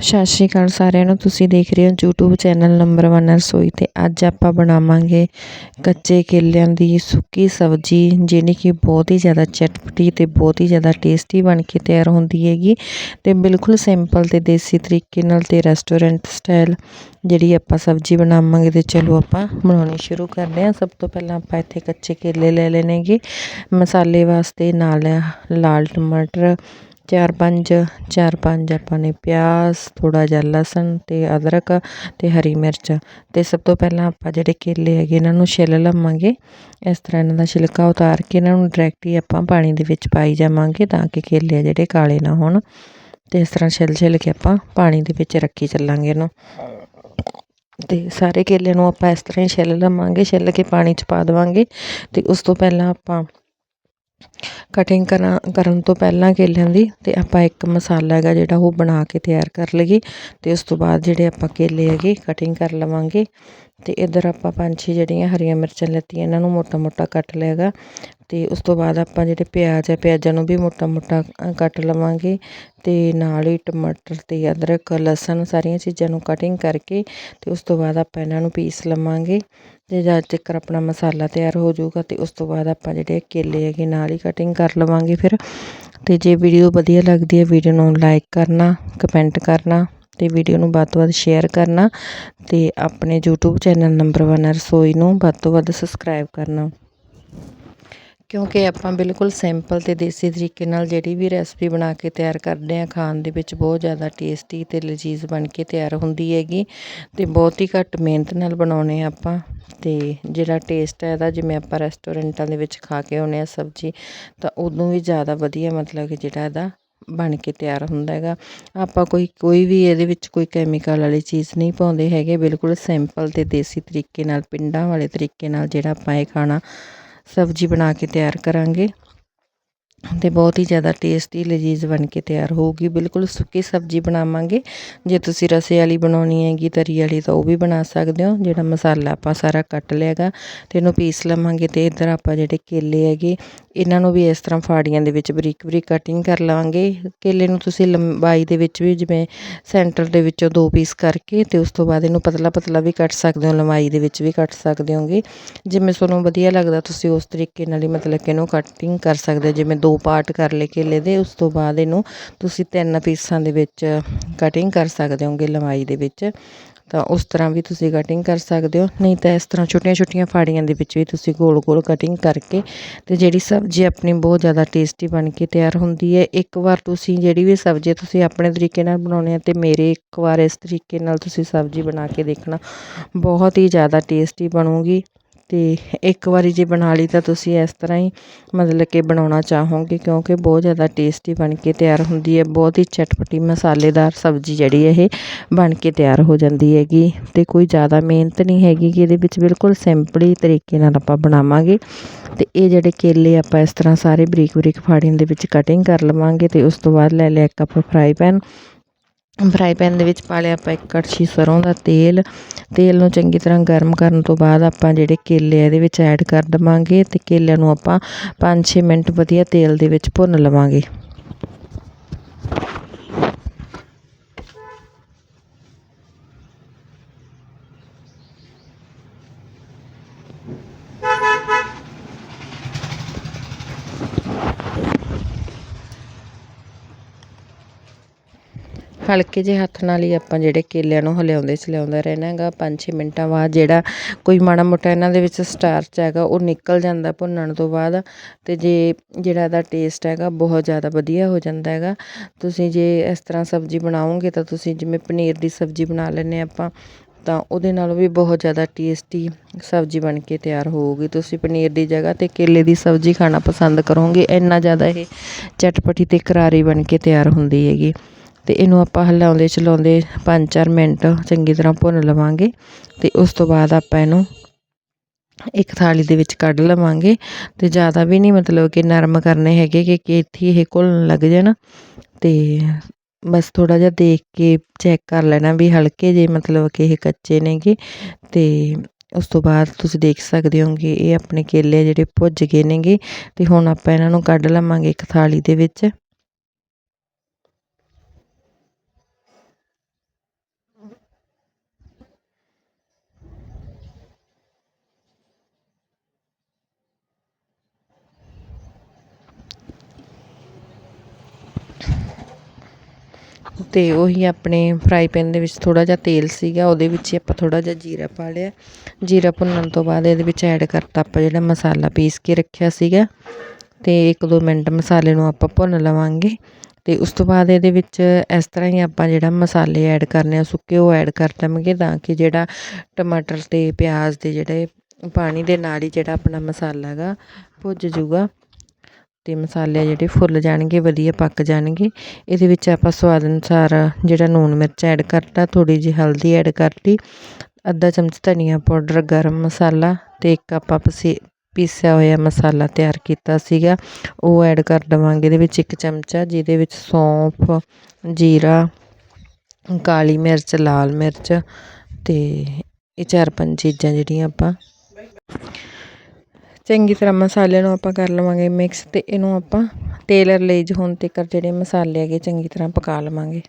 ਸਤਿ ਸ਼੍ਰੀ ਅਕਾਲ ਸਾਰਿਆਂ ਨੂੰ। ਤੁਸੀਂ ਦੇਖ ਰਹੇ ਹੋ YouTube ਚੈਨਲ ਨੰਬਰ 1 ਰਸੋਈ ਤੇ ਅੱਜ ਆਪਾਂ ਬਣਾਵਾਂਗੇ ਕੱਚੇ ਕੇਲਿਆਂ ਦੀ ਸੁੱਕੀ ਸਬਜ਼ੀ, ਜਿਹੜੀ ਕਿ ਬਹੁਤ ਹੀ ਜ਼ਿਆਦਾ ਚਟਪਟੀ ਤੇ ਬਹੁਤ ਹੀ ਜ਼ਿਆਦਾ ਟੇਸਟੀ ਬਣ ਕੇ ਤਿਆਰ ਹੁੰਦੀ ਹੈਗੀ ਤੇ ਬਿਲਕੁਲ ਸਿੰਪਲ ਤੇ ਦੇਸੀ ਤਰੀਕੇ ਨਾਲ ਤੇ ਰੈਸਟੋਰੈਂਟ ਸਟਾਈਲ ਜਿਹੜੀ ਆਪਾਂ ਸਬਜ਼ੀ ਬਣਾਵਾਂਗੇ ਤੇ ਚਲੋ ਆਪਾਂ ਬਣਾਉਣੀ ਸ਼ੁਰੂ ਕਰਦੇ ਹਾਂ। ਸਭ ਤੋਂ ਪਹਿਲਾਂ ਆਪਾਂ ਇੱਥੇ ਕੱਚੇ ਕੇਲੇ ਲੈ ਲੈਣੇਗੇ। ਮਸਾਲੇ ਵਾਸਤੇ ਨਾਲ ਲਾਲ ਟਮਾਟਰ ਚਾਰ ਪੰਜ ਚਾਰ ਪੰਜ ਆਪਾਂ ਨੇ ਪਿਆਜ਼, ਥੋੜ੍ਹਾ ਜਿਹਾ ਲਸਣ ਅਤੇ ਅਦਰਕ ਅਤੇ ਹਰੀ ਮਿਰਚ। ਅਤੇ ਸਭ ਤੋਂ ਪਹਿਲਾਂ ਆਪਾਂ ਜਿਹੜੇ ਕੇਲੇ ਹੈਗੇ, ਇਹਨਾਂ ਨੂੰ ਛਿੱਲ ਲਵਾਂਗੇ। ਇਸ ਤਰ੍ਹਾਂ ਇਹਨਾਂ ਦਾ ਛਿਲਕਾ ਉਤਾਰ ਕੇ ਇਹਨਾਂ ਨੂੰ ਡਾਇਰੈਕਟ ਹੀ ਆਪਾਂ ਪਾਣੀ ਦੇ ਵਿੱਚ ਪਾਈ ਜਾਵਾਂਗੇ ਤਾਂ ਕਿ ਕੇਲੇ ਆ ਜਿਹੜੇ ਕਾਲੇ ਨਾ ਹੋਣ। ਅਤੇ ਇਸ ਤਰ੍ਹਾਂ ਛਿੱਲ ਛਿੱਲ ਕੇ ਆਪਾਂ ਪਾਣੀ ਦੇ ਵਿੱਚ ਰੱਖੀ ਚੱਲਾਂਗੇ ਇਹਨੂੰ। ਅਤੇ ਸਾਰੇ ਕੇਲੇ ਨੂੰ ਆਪਾਂ ਇਸ ਤਰ੍ਹਾਂ ਹੀ ਛਿੱਲ ਲਵਾਂਗੇ, ਛਿੱਲ ਕੇ ਪਾਣੀ 'ਚ ਪਾ ਦੇਵਾਂਗੇ। ਅਤੇ ਉਸ ਤੋਂ ਪਹਿਲਾਂ ਆਪਾਂ ਕਟਿੰਗ ਕਰਾਂ, ਕਰਨ ਤੋਂ ਪਹਿਲਾਂ ਕੇਲਿਆਂ ਦੀ ਅਤੇ ਆਪਾਂ ਇੱਕ ਮਸਾਲਾ ਹੈਗਾ ਜਿਹੜਾ ਉਹ ਬਣਾ ਕੇ ਤਿਆਰ ਕਰ ਲਈਏ ਅਤੇ ਉਸ ਤੋਂ ਬਾਅਦ ਜਿਹੜੇ ਆਪਾਂ ਕੇਲੇ ਹੈਗੇ ਕਟਿੰਗ ਕਰ ਲਵਾਂਗੇ। ਅਤੇ ਇੱਧਰ ਆਪਾਂ ਪੰਜ ਛੇ ਜਿਹੜੀਆਂ ਹਰੀਆਂ ਮਿਰਚਾਂ ਲੈਤੀਆਂ, ਇਹਨਾਂ ਨੂੰ ਮੋਟਾ ਮੋਟਾ ਕੱਟ ਲਿਆ ਲਿਆਗਾ ਅਤੇ ਉਸ ਤੋਂ ਬਾਅਦ ਆਪਾਂ ਜਿਹੜੇ ਪਿਆਜ਼ ਹੈ ਪਿਆਜ਼ਾਂ ਨੂੰ ਵੀ ਮੋਟਾ ਮੋਟਾ ਕੱਟ ਲਵਾਂਗੇ। ਅਤੇ ਨਾਲ ਹੀ ਟਮਾਟਰ ਅਤੇ ਅਦਰਕ, ਲਸਣ ਸਾਰੀਆਂ ਚੀਜ਼ਾਂ ਨੂੰ ਕਟਿੰਗ ਕਰਕੇ ਅਤੇ ਉਸ ਤੋਂ ਬਾਅਦ ਆਪਾਂ ਇਹਨਾਂ ਨੂੰ ਪੀਸ ਲਵਾਂਗੇ। ਅਤੇ ਜਦ ਤੱਕ ਆਪਣਾ ਮਸਾਲਾ ਤਿਆਰ ਹੋ ਜਾਊਗਾ ਅਤੇ ਉਸ ਤੋਂ ਬਾਅਦ ਆਪਾਂ ਜਿਹੜੇ ਕੇਲੇ ਹੈਗੇ ਨਾਲ ਹੀ ਕਟਿੰਗ ਕਰ ਲਵਾਂਗੇ ਫਿਰ। ਅਤੇ ਜੇ ਵੀਡੀਓ ਵਧੀਆ ਲੱਗਦੀ ਹੈ, ਵੀਡੀਓ ਨੂੰ ਲਾਈਕ ਕਰਨਾ ਕਮੈਂਟ ਕਰਨਾ। ਤੇ ਵੀਡੀਓ ਨੂੰ ਵੱਧ ਤੋਂ ਵੱਧ ਸ਼ੇਅਰ ਕਰਨਾ ਤੇ ਆਪਣੇ YouTube ਚੈਨਲ ਨੰਬਰ 1 ਰਸੋਈ ਨੂੰ ਵੱਧ ਤੋਂ ਵੱਧ ਸਬਸਕ੍ਰਾਈਬ ਕਰਨਾ। ਕਿਉਂਕਿ ਆਪਾਂ ਬਿਲਕੁਲ ਸਿੰਪਲ ਤੇ ਦੇਸੀ ਤਰੀਕੇ ਨਾਲ ਜਿਹੜੀ ਵੀ ਰੈਸਪੀ ਬਣਾ ਕੇ ਤਿਆਰ ਕਰਦੇ ਆ ਖਾਣ ਦੇ ਵਿੱਚ ਬਹੁਤ ਜ਼ਿਆਦਾ ਟੇਸਟੀ ਤੇ ਲਜ਼ੀਜ਼ ਬਣ ਕੇ ਤਿਆਰ ਹੁੰਦੀ ਹੈਗੀ ਤੇ ਬਹੁਤ ਹੀ ਘੱਟ ਮਿਹਨਤ ਨਾਲ ਬਣਾਉਣੇ ਆਪਾਂ ਤੇ ਜਿਹੜਾ ਟੇਸਟ ਹੈ ਇਹਦਾ, ਜਿਵੇਂ ਆਪਾਂ ਰੈਸਟੋਰੈਂਟਾਂ ਦੇ ਵਿੱਚ ਖਾ ਕੇ ਆਉਂਦੇ ਆ ਸਬਜ਼ੀ, ਤਾਂ ਉਦੋਂ ਵੀ ਜ਼ਿਆਦਾ ਵਧੀਆ ਮਤਲਬ ਕਿ ਜਿਹੜਾ ਇਹਦਾ ਬਣ ਕੇ ਤਿਆਰ ਹੁੰਦਾ ਹੈਗਾ। ਆਪਾਂ ਕੋਈ ਕੋਈ ਵੀ ਇਹਦੇ ਵਿੱਚ ਕੋਈ ਕੈਮੀਕਲ ਵਾਲੀ ਚੀਜ਼ ਨਹੀਂ ਪਾਉਂਦੇ ਹੈਗੇ। ਬਿਲਕੁਲ ਸਿੰਪਲ ਤੇ ਦੇਸੀ ਤਰੀਕੇ ਨਾਲ, ਪਿੰਡਾਂ ਵਾਲੇ ਤਰੀਕੇ ਨਾਲ ਜਿਹੜਾ ਆਪਾਂ ਇਹ ਖਾਣਾ ਸਬਜ਼ੀ ਬਣਾ ਕੇ ਤਿਆਰ ਕਰਾਂਗੇ। ਅਤੇ ਬਹੁਤ ਹੀ ਜ਼ਿਆਦਾ ਟੇਸਟੀ ਲਜ਼ੀਜ਼ ਬਣ ਕੇ ਤਿਆਰ ਹੋਊਗੀ। ਬਿਲਕੁਲ ਸੁੱਕੀ ਸਬਜ਼ੀ ਬਣਾਵਾਂਗੇ। ਜੇ ਤੁਸੀਂ ਰਸੇ ਵਾਲੀ ਬਣਾਉਣੀ ਹੈਗੀ, ਤਰੀ ਵਾਲੀ, ਤਾਂ ਉਹ ਵੀ ਬਣਾ ਸਕਦੇ ਹੋ। ਜਿਹੜਾ ਮਸਾਲਾ ਆਪਾਂ ਸਾਰਾ ਕੱਟ ਲਿਆਗਾ ਅਤੇ ਇਹਨੂੰ ਪੀਸ ਲਵਾਂਗੇ ਅਤੇ ਇੱਧਰ ਆਪਾਂ ਜਿਹੜੇ ਕੇਲੇ ਹੈਗੇ, ਇਹਨਾਂ ਨੂੰ ਵੀ ਇਸ ਤਰ੍ਹਾਂ ਫਾੜੀਆਂ ਦੇ ਵਿੱਚ ਬਰੀਕ ਬਰੀਕ ਕਟਿੰਗ ਕਰ ਲਵਾਂਗੇ। ਕੇਲੇ ਨੂੰ ਤੁਸੀਂ ਲੰਬਾਈ ਦੇ ਵਿੱਚ ਵੀ ਜਿਵੇਂ ਸੈਂਟਰ ਦੇ ਵਿੱਚੋਂ ਦੋ ਪੀਸ ਕਰਕੇ ਅਤੇ ਉਸ ਤੋਂ ਬਾਅਦ ਇਹਨੂੰ ਪਤਲਾ ਪਤਲਾ ਵੀ ਕੱਟ ਸਕਦੇ ਹੋ, ਲੰਬਾਈ ਦੇ ਵਿੱਚ ਵੀ ਕੱਟ ਸਕਦੇ ਹੋਗੇ। ਜਿਵੇਂ ਤੁਹਾਨੂੰ ਵਧੀਆ ਲੱਗਦਾ, ਤੁਸੀਂ ਉਸ ਤਰੀਕੇ ਨਾਲ ਹੀ ਮਤਲਬ ਕਿ ਇਹਨੂੰ ਕਟਿੰਗ ਕਰ ਸਕਦੇ ਹੋ। ਜਿਵੇਂ ਦੋ ਦੋ ਪਾਰਟ ਕਰ ਲਏ ਕੇਲੇ ਦੇ, ਉਸ ਤੋਂ ਬਾਅਦ ਇਹਨੂੰ ਤੁਸੀਂ ਤਿੰਨ ਪੀਸਾਂ ਦੇ ਵਿੱਚ ਕਟਿੰਗ ਕਰ ਸਕਦੇ ਹੋਗੇ ਲੰਬਾਈ ਦੇ ਵਿੱਚ। ਤਾਂ ਉਸ ਤਰ੍ਹਾਂ ਵੀ ਤੁਸੀਂ ਕਟਿੰਗ ਕਰ ਸਕਦੇ ਹੋ, ਨਹੀਂ ਤਾਂ ਇਸ ਤਰ੍ਹਾਂ ਛੋਟੀਆਂ ਛੋਟੀਆਂ ਫਾੜੀਆਂ ਦੇ ਵਿੱਚ ਵੀ ਤੁਸੀਂ ਗੋਲ ਗੋਲ ਕਟਿੰਗ ਕਰਕੇ ਤੇ ਜਿਹੜੀ ਸਬਜ਼ੀ ਆਪਣੀ ਬਹੁਤ ਜ਼ਿਆਦਾ ਟੇਸਟੀ ਬਣ ਕੇ ਤਿਆਰ ਹੁੰਦੀ ਹੈ, ਇੱਕ ਵਾਰ ਤੁਸੀਂ ਜਿਹੜੀ ਵੀ ਸਬਜ਼ੀ ਤੁਸੀਂ ਆਪਣੇ ਤਰੀਕੇ ਨਾਲ ਬਣਾਉਣੀ ਹੈ ਤੇ ਮੇਰੇ ਇੱਕ ਵਾਰ ਇਸ ਤਰੀਕੇ ਨਾਲ ਤੁਸੀਂ ਸਬਜ਼ੀ ਬਣਾ ਕੇ ਦੇਖਣਾ, ਬਹੁਤ ਹੀ ਜ਼ਿਆਦਾ ਟੇਸਟੀ ਬਣੂਗੀ। ਅਤੇ ਇੱਕ ਵਾਰੀ ਜੇ ਬਣਾ ਲਈ ਤਾਂ ਤੁਸੀਂ ਇਸ ਤਰ੍ਹਾਂ ਹੀ ਮਤਲਬ ਕਿ ਬਣਾਉਣਾ ਚਾਹੋਗੇ, ਕਿਉਂਕਿ ਬਹੁਤ ਜ਼ਿਆਦਾ ਟੇਸਟੀ ਬਣ ਕੇ ਤਿਆਰ ਹੁੰਦੀ ਹੈ, ਬਹੁਤ ਹੀ ਚਟਪਟੀ ਮਸਾਲੇਦਾਰ ਸਬਜ਼ੀ ਜਿਹੜੀ ਇਹ ਬਣ ਕੇ ਤਿਆਰ ਹੋ ਜਾਂਦੀ ਹੈਗੀ ਅਤੇ ਕੋਈ ਜ਼ਿਆਦਾ ਮਿਹਨਤ ਨਹੀਂ ਹੈਗੀ ਕਿ ਇਹਦੇ ਵਿੱਚ ਬਿਲਕੁਲ ਸਿੰਪਲੀ ਤਰੀਕੇ ਨਾਲ ਆਪਾਂ ਬਣਾਵਾਂਗੇ ਅਤੇ ਇਹ ਜਿਹੜੇ ਕੇਲੇ ਆਪਾਂ ਇਸ ਤਰ੍ਹਾਂ ਸਾਰੇ ਬਰੀਕ ਬਰੀਕ ਫਾੜੀਆਂ ਦੇ ਵਿੱਚ ਕਟਿੰਗ ਕਰ ਲਵਾਂਗੇ ਅਤੇ ਉਸ ਤੋਂ ਬਾਅਦ ਲੈ ਲਿਆ ਇੱਕ ਆਪਾਂ ਫਰਾਈ ਪੈਨ ਫਰਾਈ ਪੈਨ ਦੇ ਵਿੱਚ ਪਾ ਲਿਆ ਆਪਾਂ ਇੱਕ ਕੜਛੀ ਸਰੋਂ ਦਾ ਤੇਲ। ਤੇਲ ਨੂੰ ਚੰਗੀ ਤਰ੍ਹਾਂ ਗਰਮ ਕਰਨ ਤੋਂ ਬਾਅਦ ਆਪਾਂ ਜਿਹੜੇ ਕੇਲੇ ਇਹਦੇ ਵਿੱਚ ਐਡ ਕਰ ਦਵਾਂਗੇ ਤੇ ਕੇਲਿਆਂ ਨੂੰ ਆਪਾਂ 5-6 ਮਿੰਟ ਵਧੀਆ ਤੇਲ ਦੇ ਵਿੱਚ ਭੁੰਨ ਲਵਾਂਗੇ। ਹਲਕੇ ਜਿਹੇ ਹੱਥ ਨਾਲ ਹੀ ਆਪਾਂ ਜਿਹੜੇ ਕੇਲਿਆਂ ਨੂੰ ਹਿਲਾਉਂਦੇ ਚਲਾਉਂਦੇ ਰਹਿਣਾ ਹੈਗਾ। 5-6 ਮਿੰਟਾਂ ਬਾਅਦ ਜਿਹੜਾ ਕੋਈ ਮਾੜਾ ਮੋਟਾ ਇਹਨਾਂ ਦੇ ਵਿੱਚ ਸਟਾਰਚ ਹੈਗਾ, ਉਹ ਨਿਕਲ ਜਾਂਦਾ ਭੁੰਨਣ ਤੋਂ ਬਾਅਦ ਤੇ ਜੇ ਜਿਹੜਾ ਇਹਦਾ ਟੇਸਟ ਹੈਗਾ, ਬਹੁਤ ਜ਼ਿਆਦਾ ਵਧੀਆ ਹੋ ਜਾਂਦਾ ਹੈਗਾ। ਤੁਸੀਂ ਜੇ ਇਸ ਤਰ੍ਹਾਂ ਸਬਜ਼ੀ ਬਣਾਓਗੇ ਤਾਂ ਤੁਸੀਂ ਜਿਵੇਂ ਪਨੀਰ ਦੀ ਸਬਜ਼ੀ ਬਣਾ ਲੈਂਦੇ ਆਪਾਂ, ਤਾਂ ਉਹਦੇ ਨਾਲ ਵੀ ਬਹੁਤ ਜ਼ਿਆਦਾ ਟੇਸਟੀ ਸਬਜ਼ੀ ਬਣ ਕੇ ਤਿਆਰ ਹੋਊਗੀ। ਤੁਸੀਂ ਪਨੀਰ ਦੀ ਜਗ੍ਹਾ 'ਤੇ ਕੇਲੇ ਦੀ ਸਬਜ਼ੀ ਖਾਣਾ ਪਸੰਦ ਕਰੋਗੇ, ਇੰਨਾ ਜ਼ਿਆਦਾ ਇਹ ਚਟਪਟੀ ਅਤੇ ਕਰਾਰੀ ਬਣ ਕੇ ਤਿਆਰ ਹੁੰਦੀ ਹੈਗੀ। ਤੇ ਇਹਨੂੰ ਆਪਾਂ ਹਿਲਾਉਂਦੇ ਚਲਾਉਂਦੇ 5-4 ਮਿੰਟ ਚੰਗੀ ਤਰ੍ਹਾਂ ਭੁੰਨ ਲਵਾਂਗੇ ਤੇ ਉਸ ਤੋਂ ਬਾਅਦ ਆਪਾਂ ਇਹਨੂੰ ਇੱਕ ਥਾਲੀ ਦੇ ਵਿੱਚ ਕੱਢ ਲਵਾਂਗੇ ਤੇ ਜ਼ਿਆਦਾ ਵੀ ਨਹੀਂ ਮਤਲਬ ਕਿ ਨਰਮ ਕਰਨੇ ਹੈਗੇ ਕਿ ਇੱਥੇ ਇਹ ਘੁਲਣ ਲੱਗ ਜਾਣ ਤੇ ਬਸ ਥੋੜਾ ਜਿਹਾ ਦੇਖ ਕੇ ਚੈੱਕ ਕਰ ਲੈਣਾ ਵੀ ਹਲਕੇ ਜੇ ਮਤਲਬ ਕਿ ਇਹ ਕੱਚੇ ਨੇਗੇ ਤੇ ਉਸ ਤੋਂ ਬਾਅਦ ਤੁਸੀਂ ਦੇਖ ਸਕਦੇ ਹੋਗੇ ਇਹ ਆਪਣੇ ਕੇਲੇ ਜਿਹੜੇ ਭੁੱਜ ਗਏ ਨੇਗੇ ਤੇ ਹੁਣ ਆਪਾਂ ਇਹਨਾਂ ਨੂੰ ਕੱਢ ਲਵਾਂਗੇ ਇੱਕ ਥਾਲੀ ਦੇ ਵਿੱਚ। ਅਤੇ ਉਹੀ ਆਪਣੇ ਫਰਾਈ ਪੈਨ ਦੇ ਵਿੱਚ ਥੋੜ੍ਹਾ ਜਿਹਾ ਤੇਲ ਸੀਗਾ, ਉਹਦੇ ਵਿੱਚ ਹੀ ਆਪਾਂ ਥੋੜ੍ਹਾ ਜਿਹਾ ਜੀਰਾ ਪਾ ਲਿਆ। ਜੀਰਾ ਭੁੰਨਣ ਤੋਂ ਬਾਅਦ ਇਹਦੇ ਵਿੱਚ ਐਡ ਕਰਤਾ ਆਪਾਂ ਜਿਹੜਾ ਮਸਾਲਾ ਪੀਸ ਕੇ ਰੱਖਿਆ ਸੀਗਾ। ਅਤੇ ਇੱਕ ਦੋ ਮਿੰਟ ਮਸਾਲੇ ਨੂੰ ਆਪਾਂ ਭੁੰਨ ਲਵਾਂਗੇ। ਅਤੇ ਉਸ ਤੋਂ ਬਾਅਦ ਇਹਦੇ ਵਿੱਚ ਇਸ ਤਰ੍ਹਾਂ ਹੀ ਆਪਾਂ ਜਿਹੜਾ ਮਸਾਲੇ ਐਡ ਕਰਨੇ ਆ, ਸੁੱਕੇ ਉਹ ਐਡ ਕਰ ਦੇਵਾਂਗੇ ਤਾਂ ਕਿ ਜਿਹੜਾ ਟਮਾਟਰ ਅਤੇ ਪਿਆਜ਼ ਦੇ ਜਿਹੜੇ ਪਾਣੀ ਦੇ ਨਾਲ ਹੀ ਜਿਹੜਾ ਆਪਣਾ ਮਸਾਲਾ ਹੈਗਾ ਭੁੱਜ ਜੂਗਾ। ਅਤੇ ਮਸਾਲੇ ਜਿਹੜੇ ਫੁੱਲ ਜਾਣਗੇ, ਵਧੀਆ ਪੱਕ ਜਾਣਗੇ। ਇਹਦੇ ਵਿੱਚ ਆਪਾਂ ਸਵਾਦ ਅਨੁਸਾਰ ਜਿਹੜਾ ਨੂਣ ਮਿਰਚ ਐਡ ਕਰਤਾ, ਥੋੜ੍ਹੀ ਜਿਹੀ ਹਲਦੀ ਐਡ ਕਰਤੀ, ਅੱਧਾ ਚਮਚ ਧਨੀਆ ਪਾਊਡਰ, ਗਰਮ ਮਸਾਲਾ ਅਤੇ ਇੱਕ ਆਪਾਂ ਪਸੀ, ਪੀਸਿਆ ਹੋਇਆ ਮਸਾਲਾ ਤਿਆਰ ਕੀਤਾ ਸੀਗਾ। ਉਹ ਐਡ ਕਰ ਦੇਵਾਂਗੇ। ਇਹਦੇ ਵਿੱਚ ਇੱਕ ਚਮਚਾ, ਜਿਹਦੇ ਵਿੱਚ ਸੌਂਫ, ਜੀਰਾ, ਕਾਲੀ ਮਿਰਚ, ਲਾਲ ਮਿਰਚ ਅਤੇ ਇਹ ਚਾਰ ਪੰਜ ਚੀਜ਼ਾਂ ਜਿਹੜੀਆਂ ਆਪਾਂ ਚੰਗੀ ਤਰ੍ਹਾਂ ਮਸਾਲੇ ਨੂੰ ਆਪਾਂ ਕਰ ਲਵਾਂਗੇ ਮਿਕਸ ਤੇ ਇਹਨੂੰ ਆਪਾਂ ਤੇਲ ਰਿਲੀਜ਼ ਹੋਣ ਤੱਕ ਜਿਹੜੇ ਮਸਾਲੇ ਹੈਗੇ ਚੰਗੀ ਤਰ੍ਹਾਂ ਪਕਾ ਲਵਾਂਗੇ।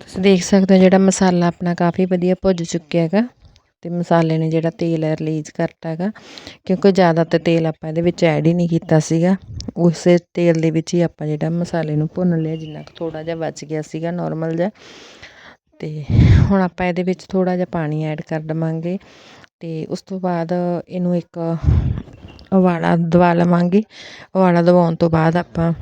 ਤੁਸੀਂ ਦੇਖ ਸਕਦੇ ਹੋ ਜਿਹੜਾ ਮਸਾਲਾ ਆਪਣਾ ਕਾਫੀ ਵਧੀਆ ਭੁੱਜ ਚੁੱਕਿਆ ਹੈਗਾ। ਤੇ ਮਸਾਲੇ ਨੇ ਜਿਹੜਾ ਤੇਲ ਹੈ ਰਿਲੀਜ਼ ਕਰਤਾ ਹੈਗਾ, ਕਿਉਂਕਿ ਜ਼ਿਆਦਾ ਤਾਂ ਤੇਲ ਆਪਾਂ ਇਹਦੇ ਵਿੱਚ ਐਡ ਹੀ ਨਹੀਂ ਕੀਤਾ ਸੀਗਾ। ਉਸੇ ਤੇਲ ਦੇ ਵਿੱਚ ਹੀ ਆਪਾਂ ਜਿਹੜਾ ਮਸਾਲੇ ਨੂੰ ਭੁੰਨ ਲਿਆ, ਜਿੰਨਾ ਕੁ ਥੋੜਾ ਜਿਹਾ ਬਚ ਗਿਆ ਸੀਗਾ ਨਾਰਮਲ ਜਿਹਾ। ਤੇ ਹੁਣ ਆਪਾਂ ਇਹਦੇ ਵਿੱਚ ਥੋੜਾ ਜਿਹਾ ਪਾਣੀ ਐਡ ਕਰ ਦਵਾਂਗੇ ਤੇ ਉਸ ਤੋਂ ਬਾਅਦ ਇਹਨੂੰ ਇੱਕ ਉਬਾਲਾ ਦਵਾ ਲਵਾਂਗੇ। ਉਬਾਲਾ ਦਵਾਉਣ ਤੋਂ ਬਾਅਦ ਆਪਾਂ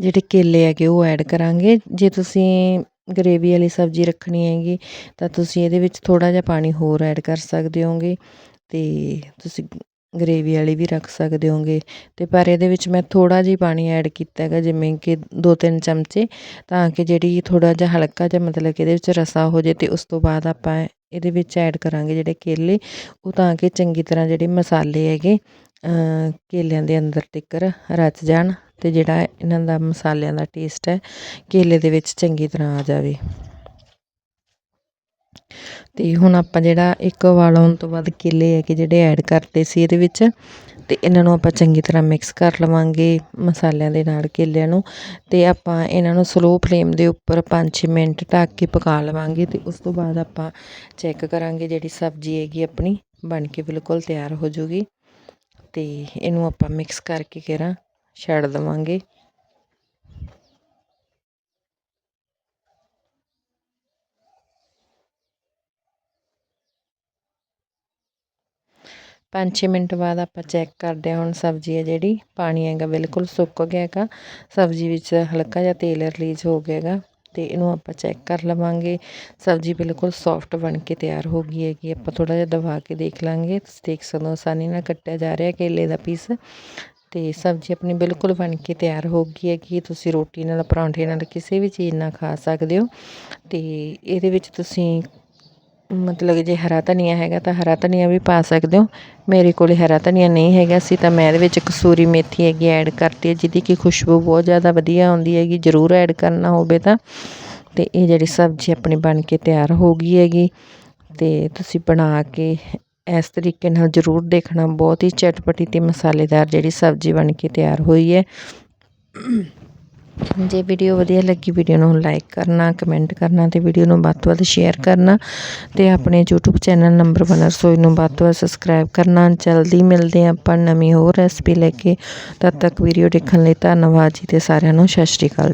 ਜਿਹੜੇ ਕੇਲੇ ਹੈਗੇ ਉਹ ਐਡ ਕਰਾਂਗੇ। ਜੇ ਤੁਸੀਂ ਗਰੇਵੀ ਵਾਲੀ ਸਬਜ਼ੀ ਰੱਖਣੀ ਹੈਗੀ, ਤਾਂ ਤੁਸੀਂ ਇਹਦੇ ਵਿੱਚ ਥੋੜ੍ਹਾ ਜਿਹਾ ਪਾਣੀ ਹੋਰ ਐਡ ਕਰ ਸਕਦੇ ਹੋਗੇ ਅਤੇ ਤੁਸੀਂ ਗਰੇਵੀ ਵਾਲੀ ਵੀ ਰੱਖ ਸਕਦੇ ਹੋਗੇ। ਅਤੇ ਪਰ ਇਹਦੇ ਵਿੱਚ ਮੈਂ ਥੋੜ੍ਹਾ ਜਿਹਾ ਪਾਣੀ ਐਡ ਕੀਤਾ ਹੈਗਾ, ਜਿਵੇਂ ਕਿ 2-3 ਚਮਚੇ, ਤਾਂ ਕਿ ਜਿਹੜੀ ਥੋੜ੍ਹਾ ਜਿਹਾ ਹਲਕਾ ਜਿਹਾ ਮਤਲਬ ਕਿ ਇਹਦੇ ਵਿੱਚ ਰਸਾ ਹੋ ਜੇ ਅਤੇ ਉਸ ਤੋਂ ਬਾਅਦ ਆਪਾਂ ਇਹਦੇ ਵਿੱਚ ਐਡ ਕਰਾਂਗੇ ਜਿਹੜੇ ਕੇਲੇ, ਉਹ ਤਾਂ ਕਿ ਚੰਗੀ ਤਰ੍ਹਾਂ ਜਿਹੜੇ ਮਸਾਲੇ ਹੈਗੇ ਕੇਲਿਆਂ ਦੇ ਅੰਦਰ ਤੱਕਰ ਰਚ ਜਾਣ ਅਤੇ ਜਿਹੜਾ ਇਹਨਾਂ ਦਾ ਮਸਾਲਿਆਂ ਦਾ ਟੇਸਟ ਹੈ, ਕੇਲੇ ਦੇ ਵਿੱਚ ਚੰਗੀ ਤਰ੍ਹਾਂ ਆ ਜਾਵੇ। ਤੇ ਹੁਣ ਆਪਾਂ ਜਿਹੜਾ ਇੱਕ ਉਬਾਲ ਆਉਣ ਤੋਂ ਬਾਅਦ ਕੇਲੇ ਹੈ ਕਿ ਜਿਹੜੇ ਐਡ ਕਰਤੇ ਸੀ ਇਹਦੇ ਵਿੱਚ, ਤੇ ਇਹਨਾਂ ਨੂੰ ਆਪਾਂ ਚੰਗੀ ਤਰ੍ਹਾਂ ਮਿਕਸ ਕਰ ਲਵਾਂਗੇ ਮਸਾਲਿਆਂ ਦੇ ਨਾਲ ਕੇਲਿਆਂ ਨੂੰ। ਤੇ ਆਪਾਂ ਇਹਨਾਂ ਨੂੰ ਸਲੋ ਫਲੇਮ ਦੇ ਉੱਪਰ 5-6 ਮਿੰਟ ਢੱਕ ਕੇ ਪਕਾ ਲਵਾਂਗੇ ਤੇ ਉਸ ਤੋਂ ਬਾਅਦ ਆਪਾਂ ਚੈੱਕ ਕਰਾਂਗੇ ਜਿਹੜੀ ਸਬਜ਼ੀ ਹੈਗੀ ਆਪਣੀ, ਬਣ ਕੇ ਬਿਲਕੁਲ ਤਿਆਰ ਹੋ ਜੂਗੀ। ਤੇ ਇਹਨੂੰ ਆਪਾਂ ਮਿਕਸ ਕਰਕੇ ਕਰਾਂ। ਛੱਡ ਦਵਾਂਗੇ। ਪੰਜ ਛੇ ਮਿੰਟ ਬਾਅਦ ਆਪਾਂ ਚੈੱਕ ਕਰਦੇ ਹਾਂ ਹੁਣ ਸਬਜ਼ੀ ਹੈ ਜਿਹੜੀ। ਪਾਣੀ ਹੈਗਾ ਬਿਲਕੁਲ ਸੁੱਕ ਗਿਆ ਹੈਗਾ। ਸਬਜ਼ੀ ਵਿੱਚ ਹਲਕਾ ਜਿਹਾ ਤੇਲ ਰਿਲੀਜ਼ ਹੋ ਗਿਆ ਹੈਗਾ ਤੇ ਇਹਨੂੰ ਆਪਾਂ ਚੈੱਕ ਕਰ ਲਵਾਂਗੇ। ਸਬਜ਼ੀ ਬਿਲਕੁਲ ਸੌਫਟ ਬਣ ਕੇ ਤਿਆਰ ਹੋ ਗਈ ਹੈਗੀ। ਆਪਾਂ ਥੋੜਾ ਜਿਹਾ ਦਬਾ ਕੇ ਦੇਖ ਲਾਂਗੇ। ਤੁਸੀਂ ਦੇਖ ਸਕਦੇ ਹੋ ਆਸਾਨੀ ਨਾਲ ਕੱਟਿਆ ਜਾ ਰਿਹਾ, ਕੇਲੇ ਦਾ ਪੀਸ ਅਤੇ ਸਬਜ਼ੀ ਆਪਣੀ ਬਿਲਕੁਲ ਬਣ ਕੇ ਤਿਆਰ ਹੋ ਗਈ ਹੈ ਕਿ ਤੁਸੀਂ ਰੋਟੀ ਨਾਲ, ਪਰੌਂਠੇ ਨਾਲ ਕਿਸੇ ਵੀ ਚੀਜ਼ ਨਾਲ ਖਾ ਸਕਦੇ ਹੋ। ਅਤੇ ਇਹਦੇ ਵਿੱਚ ਤੁਸੀਂ ਮਤਲਬ ਜੇ ਹਰਾ ਧਨੀਆ ਹੈਗਾ ਤਾਂ ਹਰਾ ਧਨੀਆ ਵੀ ਪਾ ਸਕਦੇ ਹੋ। ਮੇਰੇ ਕੋਲ ਹਰਾ ਧਨੀਆ ਨਹੀਂ ਹੈਗਾ ਸੀ ਤਾਂ ਮੈਂ ਇਹਦੇ ਵਿੱਚ ਕਸੂਰੀ ਮੇਥੀ ਹੈਗੀ ਐਡ ਕਰਤੀ ਹੈ, ਜਿਹਦੀ ਕਿ ਖੁਸ਼ਬੂ ਬਹੁਤ ਜ਼ਿਆਦਾ ਵਧੀਆ ਆਉਂਦੀ ਹੈਗੀ, ਜ਼ਰੂਰ ਐਡ ਕਰਨਾ ਹੋਵੇ ਤਾਂ। ਤੇ ਇਹ ਜਿਹੜੀ ਸਬਜ਼ੀ ਆਪਣੀ ਬਣ ਕੇ ਤਿਆਰ ਹੋ ਗਈ ਹੈਗੀ ਤੇ ਤੁਸੀਂ ਬਣਾ ਕੇ ਇਸ ਤਰੀਕੇ ਨਾਲ ਜ਼ਰੂਰ ਦੇਖਣਾ, ਬਹੁਤ ਹੀ ਚਟਪਟੀ ਤੇ ਮਸਾਲੇਦਾਰ ਜਿਹੜੀ ਸਬਜ਼ੀ ਬਣ ਕੇ ਤਿਆਰ ਹੋਈ ਹੈ। ਜੇ ਵੀਡੀਓ ਵਧੀਆ ਲੱਗੀ, ਵੀਡੀਓ ਨੂੰ ਲਾਈਕ ਕਰਨਾ, ਕਮੈਂਟ ਕਰਨਾ ਤੇ ਵੀਡੀਓ ਨੂੰ ਵੱਧ ਤੋਂ ਵੱਧ ਸ਼ੇਅਰ ਕਰਨਾ ਤੇ ਆਪਣੇ YouTube ਚੈਨਲ ਨੰਬਰ 1 ਰਸੋਈ ਨੂੰ ਵੱਧ ਤੋਂ ਵੱਧ ਸਬਸਕ੍ਰਾਈਬ ਕਰਨਾ। ਜਲਦੀ ਮਿਲਦੇ ਆਪਾਂ ਨਵੀਂ ਹੋਰ ਰੈਸਪੀ ਲੈ ਕੇ। ਤਦ ਤੱਕ ਵੀਡੀਓ ਦੇਖਣ ਲਈ ਧੰਨਵਾਦ ਜੀ ਤੇ ਸਾਰਿਆਂ ਨੂੰ, ਸਤਿ ਸ਼੍ਰੀ ਅਕਾਲ।